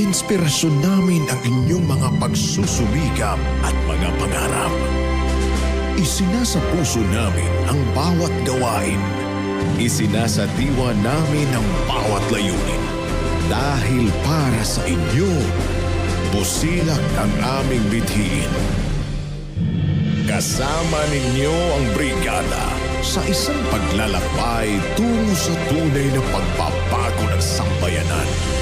inspirasyon namin ang inyong mga pagsusumikap at mga pangarap. Isinasa puso namin ang bawat gawain. Isinasa diwa namin ang bawat layunin. Dahil para sa inyo, busilak ang aming bithiin. Kasama ninyo ang brigada sa isang paglalakbay tungo sa tunay na pagbabago ng sambayanan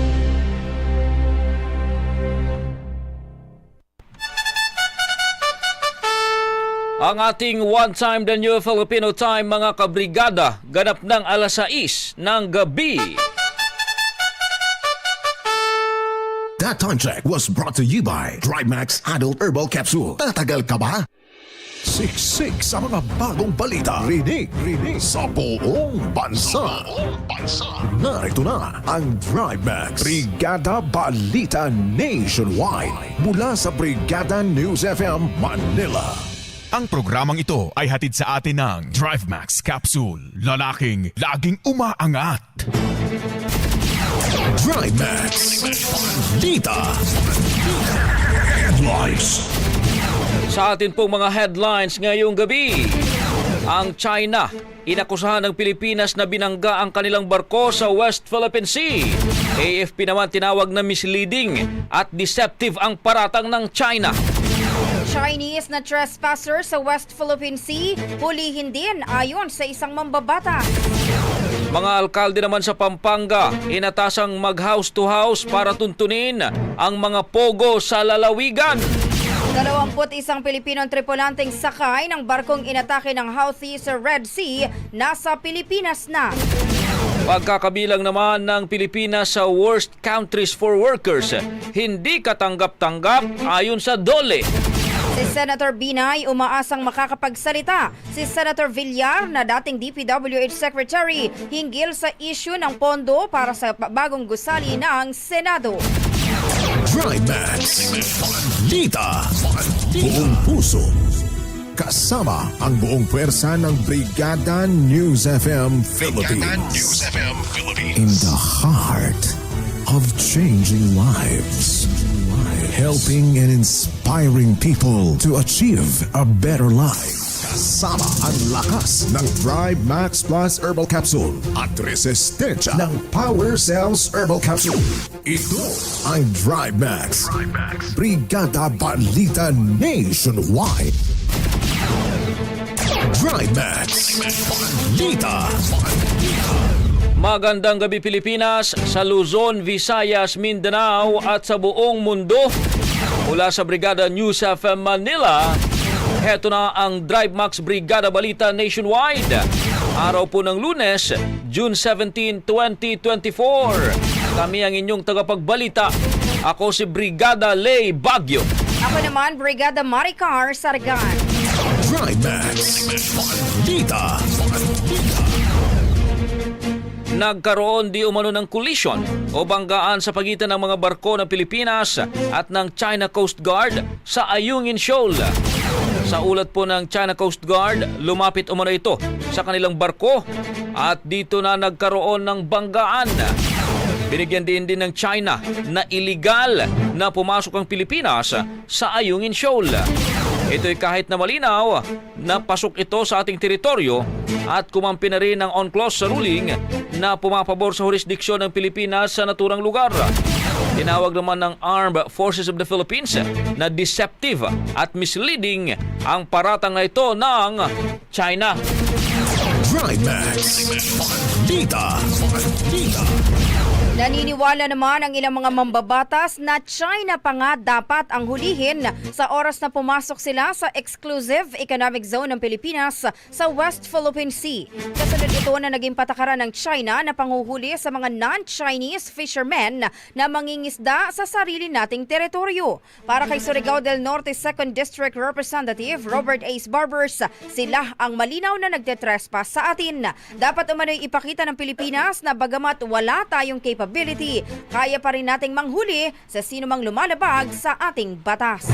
Ang ating One Time the New Filipino Time mga kabrigada ganap ng alas 6 ng gabi. That time check was brought to you by Max Adult Herbal Capsule. Tatagal ka ba? Siksik sa mga bagong balita. Rinig, rinig sa buong bansa. Narito na ang Max Brigada Balita Nationwide mula sa Brigada News FM Manila. Ang programang ito ay hatid sa atin ng DriveMax Capsule. Lalaking laging umaangat. Max Balita. Headlines. Sa atin pong mga headlines ngayong gabi. Ang China, inakusahan ng Pilipinas na binangga ang kanilang barko sa West Philippine Sea. AFP naman tinawag na misleading at deceptive ang paratang ng China. Chinese na trespasser sa West Philippine Sea, hulihin din ayon sa isang mambabata. Mga alkalde naman sa Pampanga, inatasang mag-house to house para tuntunin ang mga pogo sa lalawigan. 21 Pilipinong tripulanteng sakay ng barkong inatake ng Houthi sa Red Sea nasa Pilipinas na. Pagkakabilang naman ng Pilipinas sa worst countries for workers, hindi katanggap-tanggap ayon sa DOLE. Si Senator Binay umaasang makakapagsalita. Si Senator Villar na dating DPWH Secretary hinggil sa issue ng pondo para sa bagong gusali ng Senado. Max Balita. Buong puso. Kasama ang buong pwersa ng Brigada News FM Philippines. FM Philippines. In the heart of changing lives. Helping and inspiring people to achieve a better life. Kasama ang lakas ng Thrive Max Plus Herbal Capsule at resistensya ng Power Cells Herbal Capsule. Ito ang Thrive Max. Brigada Balita Nationwide. Thrive Max. Balita. Magandang gabi Pilipinas, sa Luzon, Visayas, Mindanao at sa buong mundo. Mula sa Brigada News FM Manila, heto na ang Drive Max Brigada Balita Nationwide. Araw po ng lunes, June 17, 2024. Kami ang inyong tagapagbalita. Ako si Brigada Lay Bagyo. Ako naman, Brigada Maricar Sargan. Thrive Max. Balita. Nagkaroon di umano ng collision o banggaan sa pagitan ng mga barko ng Pilipinas at ng China Coast Guard sa Ayungin Shoal. Sa ulat po ng China Coast Guard, lumapit umano ito sa kanilang barko at dito na nagkaroon ng banggaan. Binigyan din din ng China na illegal na pumasok ang Pilipinas sa Ayungin Shoal. Ito'y kahit na malinaw na pasok ito sa ating teritoryo at kumampi na rin ng UNCLOS sa ruling na pumapabor sa jurisdiksyon ng Pilipinas sa naturang lugar. Tinawag naman ng Armed Forces of the Philippines na deceptive at misleading ang paratang na ito ng China. Trimax. Balita. Balita. Naniniwala naman ang ilang mga mambabatas na China pa nga dapat ang hulihin sa oras na pumasok sila sa exclusive economic zone ng Pilipinas sa West Philippine Sea. Kasunod ito na naging patakaran ng China na panghuhuli sa mga non-Chinese fishermen na mangingisda sa sarili nating teritoryo. Para kay Surigao del Norte 2nd District Representative Robert Ace Barbers, sila ang malinaw na nagtetrespass sa atin. Dapat umano'y ipakita ng Pilipinas na bagamat wala tayong capability, kaya pa rin nating manghuli sa sino mang lumalabag sa ating batas.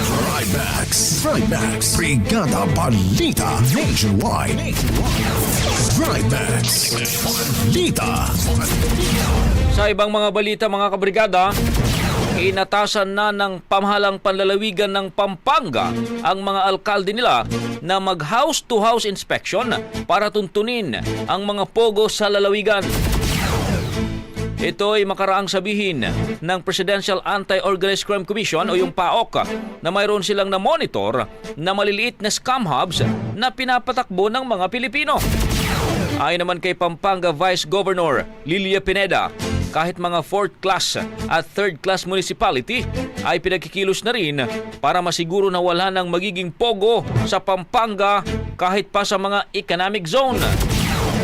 Trimax. Trimax. Brigada Balita. Nationwide. Trimax. Balita. Sa ibang mga balita mga kabrigada, inatasan na ng pamahalang panlalawigan ng Pampanga ang mga alkalde nila na mag house-to-house inspection para tuntunin ang mga pogo sa lalawigan. Ito ay makaraang sabihin ng Presidential Anti-Organized Crime Commission o yung PAOK na mayroon silang na-monitor na maliliit na scam hubs na pinapatakbo ng mga Pilipino. Ayon naman kay Pampanga Vice Governor Lilia Pineda, kahit mga 4th class at 3rd class municipality ay pinagkikilos na rin para masiguro na wala nang magiging pogo sa Pampanga kahit pa sa mga economic zone.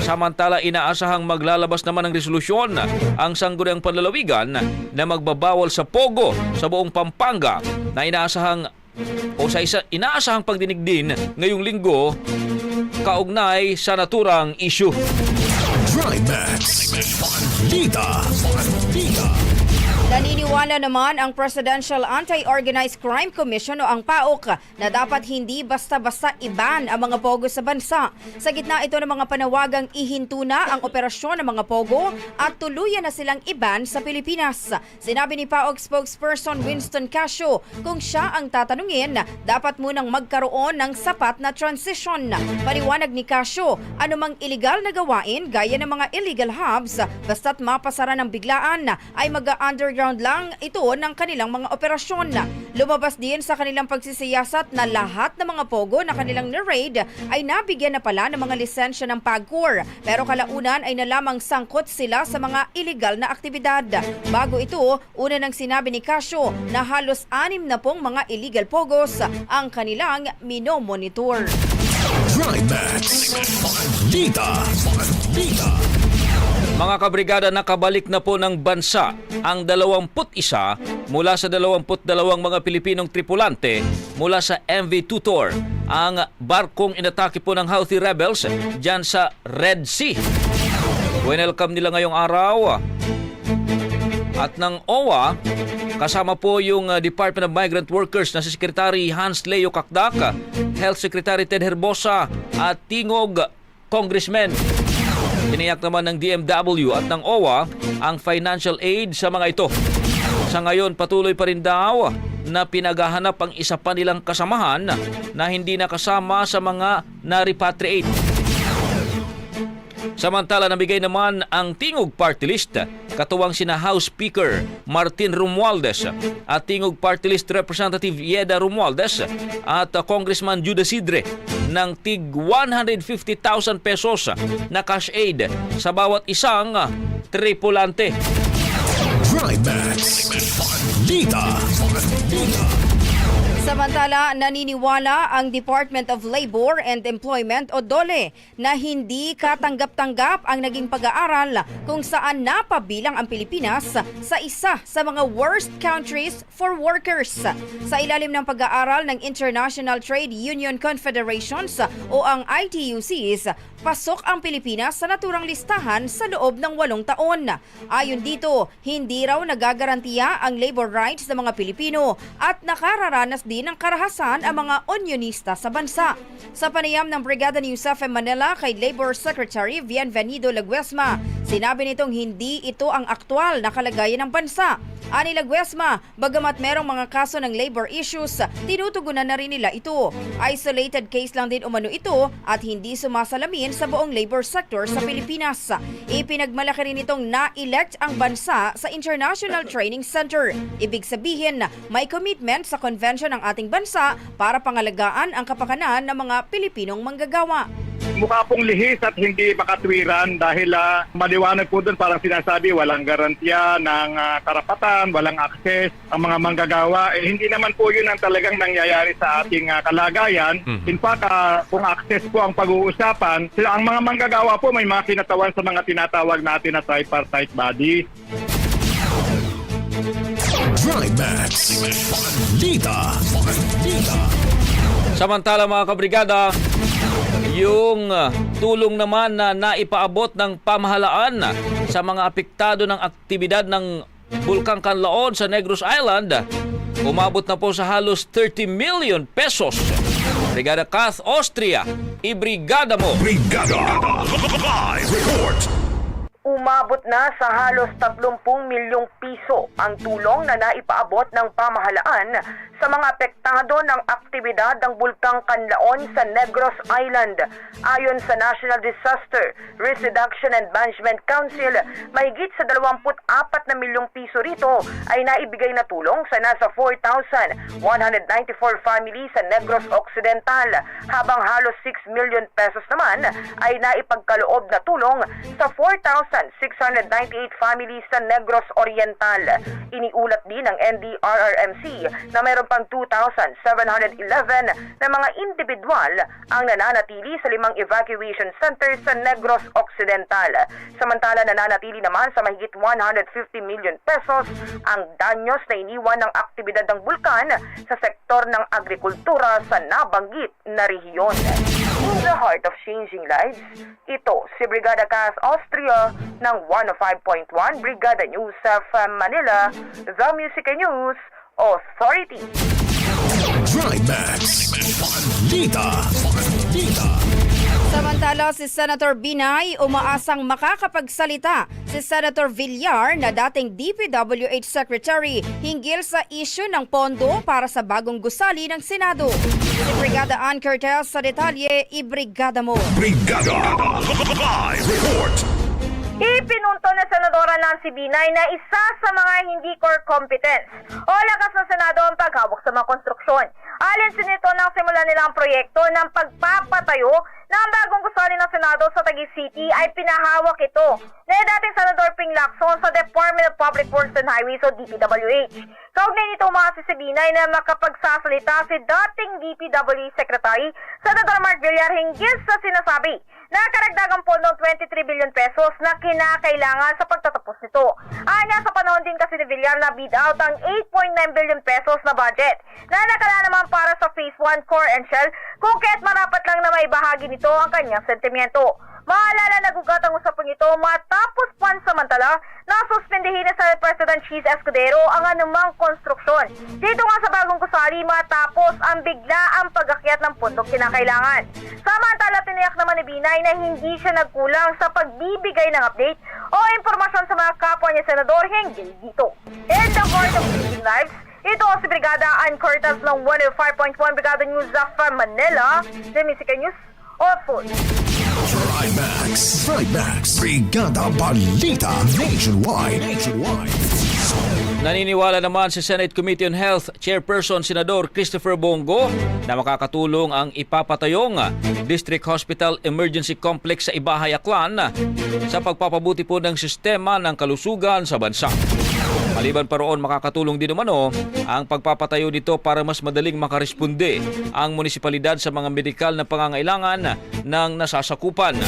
Samantala, inaasahang maglalabas naman ng resolusyon ang sangguniang panlalawigan na magbabawal sa pogo sa buong Pampanga na inaasahang o sa isa inaasahang pagdinig din ngayong linggo kaugnay sa naturang issue. Trimax. Balita. Balita. Naniniwala naman ang Presidential Anti-Organized Crime Commission o ang PAOK na dapat hindi basta-basta iban ang mga pogo sa bansa. Sa gitna ito ng mga panawagang ihinto na ang operasyon ng mga pogo at tuluyan na silang iban sa Pilipinas. Sinabi ni PAOK spokesperson Winston Casio kung siya ang tatanungin, dapat munang magkaroon ng sapat na transition. Paliwanag ni Casio, anumang illegal na gawain gaya ng mga illegal hubs basta't mapasara ng biglaan ay mag-underground lang ito ng kanilang mga operasyon. Lumabas din sa kanilang pagsisiyasat na lahat ng mga pogo na kanilang na-raid ay nabigyan na pala ng mga lisensya ng PAGCOR pero kalaunan ay nalamang sangkot sila sa mga illegal na aktibidad. Bago ito, una nang sinabi ni Casio na halos anim na pong mga illegal pogos ang kanilang minomonitor. Trimax. Balita. Balita. Mga kabrigada, nakabalik na po ng bansa ang 21 mula sa 22 mga Pilipinong tripulante mula sa MV Tutor, ang barkong inatake po ng Houthi rebels dyan sa Red Sea. Welcome nila ngayong araw at ng OWA, kasama po yung uh, Department of Migrant Workers na si Secretary Hans Leo Kakdak, Health Secretary Ted Herbosa at Tingog Congressman. Tiniyak naman ng DMW at ng OWA ang financial aid sa mga ito. Sa ngayon, patuloy pa rin daw na pinaghahanap ang isa pa nilang kasamahan na hindi nakasama sa mga na-repatriate. Samantala, nabigay naman ang Tingog Party List, katuwang sina House Speaker Martin Romualdez at Tingog Party List Representative Yeda Romualdez at Congressman Judas Sidre ng tig 150,000 pesos na cash aid sa bawat isang uh, tripulante. Trimax. Balita. Balita. Samantala, naniniwala ang Department of Labor and Employment o DOLE na hindi katanggap-tanggap ang naging pag-aaral kung saan napabilang ang Pilipinas sa isa sa mga worst countries for workers. Sa ilalim ng pag-aaral ng International Trade Union Confederations o ang ITUCs, pasok ang Pilipinas sa naturang listahan sa loob ng walong taon. Ayon dito, hindi raw nagagarantiya ang labor rights ng mga Pilipino at nakararanas din ng karahasan ang mga unionista sa bansa. Sa panayam ng Brigada News FM Manila kay Labor Secretary Bienvenido Laguesma, sinabi nitong hindi ito ang aktwal na kalagayan ng bansa. Ani Laguesma, bagamat merong mga kaso ng labor issues, tinutugunan na rin nila ito. Isolated case lang din umano ito at hindi sumasalamin sa buong labor sector sa Pilipinas. Ipinagmalaki rin itong na-elect ang bansa sa International Training Center. Ibig sabihin, may commitment sa convention ng ating bansa para pangalagaan ang kapakanan ng mga Pilipinong manggagawa. Mukha pong lihis at hindi makatwiran dahil ah, maliwanag po doon parang sinasabi walang garantiya ng ah, karapatan, walang akses ang mga manggagawa. Eh, hindi naman po yun ang talagang nangyayari sa ating ah, kalagayan. In fact, ah, kung access po ang pag-uusapan, sila- ang mga manggagawa po may mga kinatawan sa mga tinatawag natin na tripartite body. Trimax. Balita. Balita. Samantala mga kabrigada, yung uh, tulong naman na naipaabot ng pamahalaan sa mga apektado ng aktibidad ng Bulkang Kanlaon sa Negros Island, umabot na po sa halos 30 million pesos. Brigada Kath Austria, ibrigada mo! Brigada. Live report. Umabot na sa halos 30 milyong piso ang tulong na naipaabot ng pamahalaan sa mga apektado ng aktibidad ng Bulkang Kanlaon sa Negros Island. Ayon sa National Disaster Risk Reduction and Management Council, mahigit sa 24 na milyong piso rito ay naibigay na tulong sa nasa 4,194 families sa Negros Occidental, habang halos 6 million pesos naman ay naipagkaloob na tulong sa 4,698 families sa Negros Oriental. Iniulat din ng NDRRMC na mayroon pang 2,711 na mga individual ang nananatili sa limang evacuation centers sa Negros Occidental. Samantala nananatili naman sa mahigit 150 million pesos ang danyos na iniwan ng aktibidad ng bulkan sa sektor ng agrikultura sa nabanggit na rehiyon. In the heart of changing lives, ito si Brigada Cas Austria ng 105.1 Brigada News of Manila, The Music News Authority. Trimax. Balita. Balita. Samantala, si Senator Binay umaasang makakapagsalita si Senator Villar na dating DPWH Secretary hinggil sa issue ng pondo para sa bagong gusali ng Senado. Si Brigada Ann Cortez sa detalye, ibrigada mo. Brigada. Live report. Ipinunto na Senadora Nancy Binay na isa sa mga hindi core competence o lakas ng Senado ang paghawak sa mga konstruksyon. Alin sinito nang simula nilang proyekto ng pagpapatayo ng bagong gusali ng Senado sa Taguig City ay pinahawak ito na dating Senador Ping Lacson sa Department of Public Works and Highways o DPWH. Kaugnay nito umasi si Binay na makapagsasalita si dating DPWH Secretary Senador Mark Villar hinggil sa sinasabi na karagdagang pondo ng 23 billion pesos na kinakailangan sa pagtatapos nito. Anya sa panahon din kasi ni Villar na bid out ang 8.9 billion pesos na budget na nakala naman para sa Phase 1 Core and Shell kung kaya't marapat lang na may bahagi nito ang kanyang sentimiento. Maalala nagugat ang usapang ito matapos pansamantala suspendihin na sa President Cheese Escudero ang anumang konstruksyon. Dito nga sa bagong kusali matapos ang bigla ang pag-akyat ng pundok kinakailangan. Samantala tiniyak naman ni Binay na hindi siya nagkulang sa pagbibigay ng update o impormasyon sa mga kapwa niya senador hinggil dito. In the heart of changing lives, ito si Brigada Ann Cortez ng 105.1 Brigada News of Manila, The Music News Authority. Trimax. Trimax. Brigada Balita. Nationwide. Nationwide. Naniniwala naman si Senate Committee on Health Chairperson Senador Christopher Bongo na makakatulong ang ipapatayong District Hospital Emergency Complex sa Ibahay Aklan sa pagpapabuti po ng sistema ng kalusugan sa bansa. Maliban pa roon, makakatulong din umano ang pagpapatayo nito para mas madaling makaresponde ang munisipalidad sa mga medikal na pangangailangan ng nasasakupan.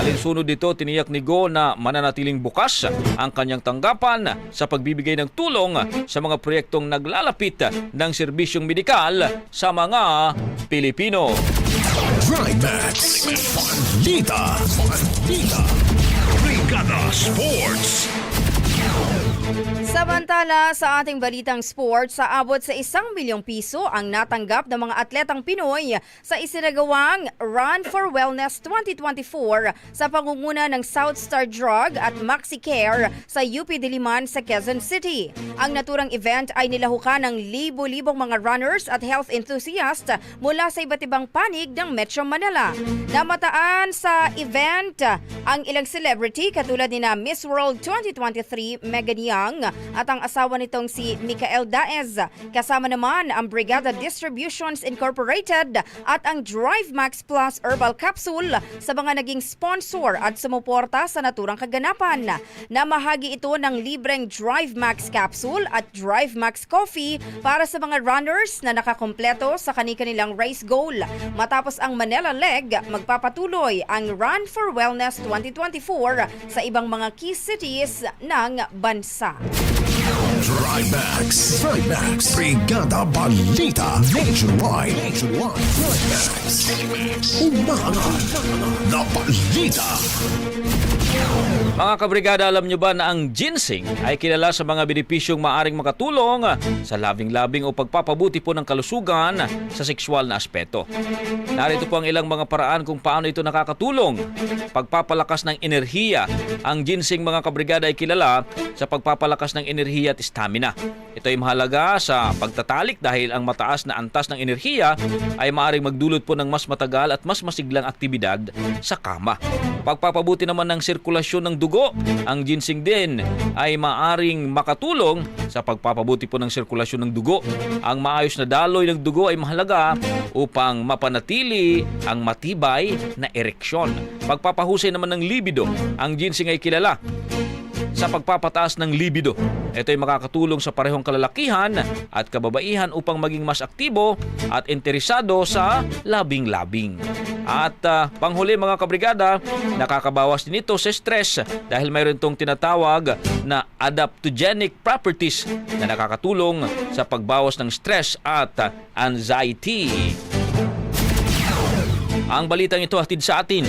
Alinsunod dito, tiniyak ni Go na mananatiling bukas ang kanyang tanggapan sa pagbibigay ng tulong sa mga proyektong naglalapit ng serbisyong medikal sa mga Pilipino. Trimax. Balita. Balita. Brigada Sports. Samantala sa ating balitang sports, sa abot sa isang milyong piso ang natanggap ng mga atletang Pinoy sa isinagawang Run for Wellness 2024 sa pangunguna ng South Star Drug at MaxiCare sa UP Diliman sa Quezon City. Ang naturang event ay nilahukan ng libo-libong mga runners at health enthusiasts mula sa iba't ibang panig ng Metro Manila. Namataan sa event ang ilang celebrity katulad ni na Miss World 2023 Megan Young at ang asawa nitong si Mikael Daez. Kasama naman ang Brigada Distributions Incorporated at ang Drive Max Plus Herbal Capsule sa mga naging sponsor at sumuporta sa naturang kaganapan. Namahagi ito ng libreng Drive Max Capsule at Drive Max Coffee para sa mga runners na nakakompleto sa kani-kanilang race goal. Matapos ang Manila Leg, magpapatuloy ang Run for Wellness 2024 sa ibang mga key cities ng bansa. Trimax. Trimax. Brigada Balita. Nationwide. Nationwide. Trimax. Umaangat. Na balita. Mga kabrigada, alam nyo ba na ang ginseng ay kilala sa mga benepisyong maaring makatulong sa labing-labing o pagpapabuti po ng kalusugan sa sexual na aspeto. Narito po ang ilang mga paraan kung paano ito nakakatulong. Pagpapalakas ng enerhiya. Ang ginseng mga kabrigada ay kilala sa pagpapalakas ng enerhiya at stamina. Ito ay mahalaga sa pagtatalik dahil ang mataas na antas ng enerhiya ay maaring magdulot po ng mas matagal at mas masiglang aktibidad sa kama. Pagpapabuti naman ng sirkulasyon ng dugo, ang ginseng din ay maaring makatulong sa pagpapabuti po ng sirkulasyon ng dugo. Ang maayos na daloy ng dugo ay mahalaga upang mapanatili ang matibay na ereksyon. Pagpapahusay naman ng libido, ang ginseng ay kilala sa pagpapataas ng libido. Ito ay makakatulong sa parehong kalalakihan at kababaihan upang maging mas aktibo at interesado sa labing-labing. At ah, panghuli mga kabrigada, nakakabawas din ito sa stress dahil mayroon itong tinatawag na adaptogenic properties na nakakatulong sa pagbawas ng stress at anxiety. Ang balitang ito hatid sa atin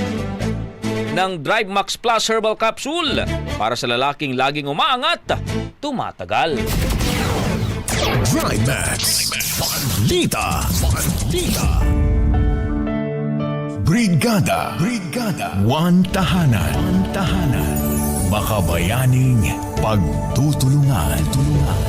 ng Drive Max Plus Herbal Capsule para sa lalaking laging umaangat, tumatagal. Trimax. Balita. Balita. Brigada. Brigada. One tahanan. One tahanan. Makabayaning pagtutulungan. Tulungan.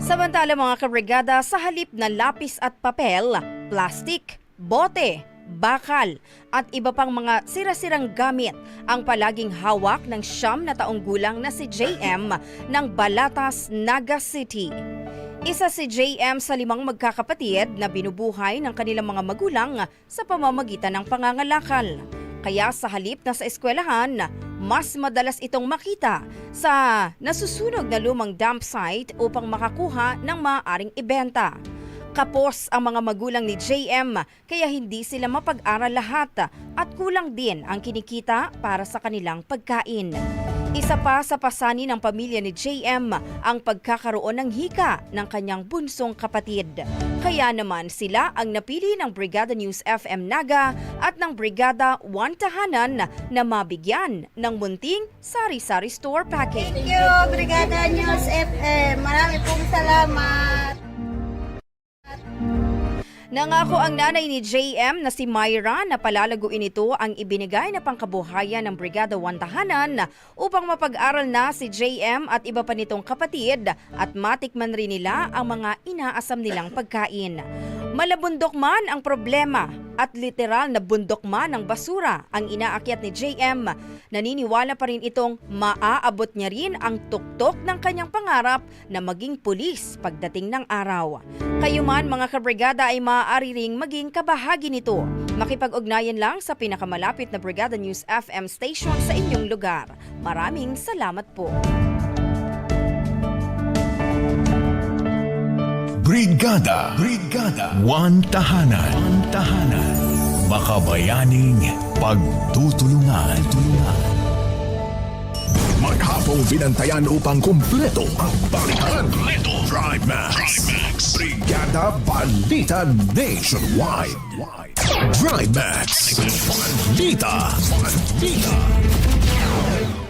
Samantala mga kabrigada, sa halip na lapis at papel, plastik, bote, bakal at iba pang mga sira-sirang gamit ang palaging hawak ng siyam na taong gulang na si JM ng Balatas, Naga City. Isa si JM sa limang magkakapatid na binubuhay ng kanilang mga magulang sa pamamagitan ng pangangalakal. Kaya sa halip na sa eskwelahan, mas madalas itong makita sa nasusunog na lumang dump site upang makakuha ng maaaring ibenta. Kapos ang mga magulang ni JM kaya hindi sila mapag-aral lahat at kulang din ang kinikita para sa kanilang pagkain. Isa pa sa pasani ng pamilya ni JM ang pagkakaroon ng hika ng kanyang bunsong kapatid. Kaya naman sila ang napili ng Brigada News FM Naga at ng Brigada One Tahanan na mabigyan ng munting sari-sari store package. Thank you, Brigada News FM. Marami pong salamat. Nangako ang nanay ni JM na si Myra na palalaguin ito ang ibinigay na pangkabuhayan ng Brigada One Tahanan upang mapag-aral na si JM at iba pa nitong kapatid at matikman rin nila ang mga inaasam nilang pagkain. Malabundok man ang problema at literal na bundok man ng basura ang inaakyat ni JM, naniniwala pa rin itong maaabot niya rin ang tuktok ng kanyang pangarap na maging pulis pagdating ng araw. Kayo man mga kabrigada ay maaari ring maging kabahagi nito. Makipag-ugnayan lang sa pinakamalapit na Brigada News FM station sa inyong lugar. Maraming salamat po. Brigada. Brigada. One tahanan. One tahanan. Makabayaning pagtutulungan. Tulungan. Maghapong binantayan upang kumpleto ang balitan. Trimax. Brigada Balita Nationwide. Trimax. Balita. Balita.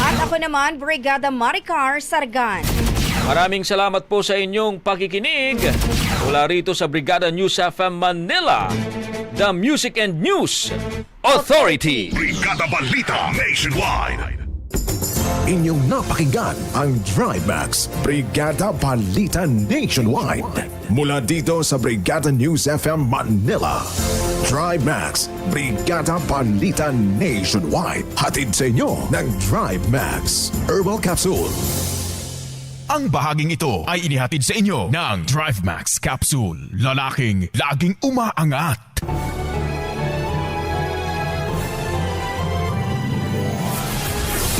At ako naman, Brigada Maricar Sargan. Maraming salamat po sa inyong pakikinig. Mula rito sa Brigada News FM Manila, the Music and News Authority. Brigada Balita Nationwide. Inyong napakinggan ang Drive Max Brigada Balita Nationwide. Mula dito sa Brigada News FM Manila. Drive Max Brigada Balita Nationwide. Hatid sa inyo ng Drive Max Herbal Capsule. Ang bahaging ito ay inihatid sa inyo ng Drive Max Capsule. Lalaking laging umaangat.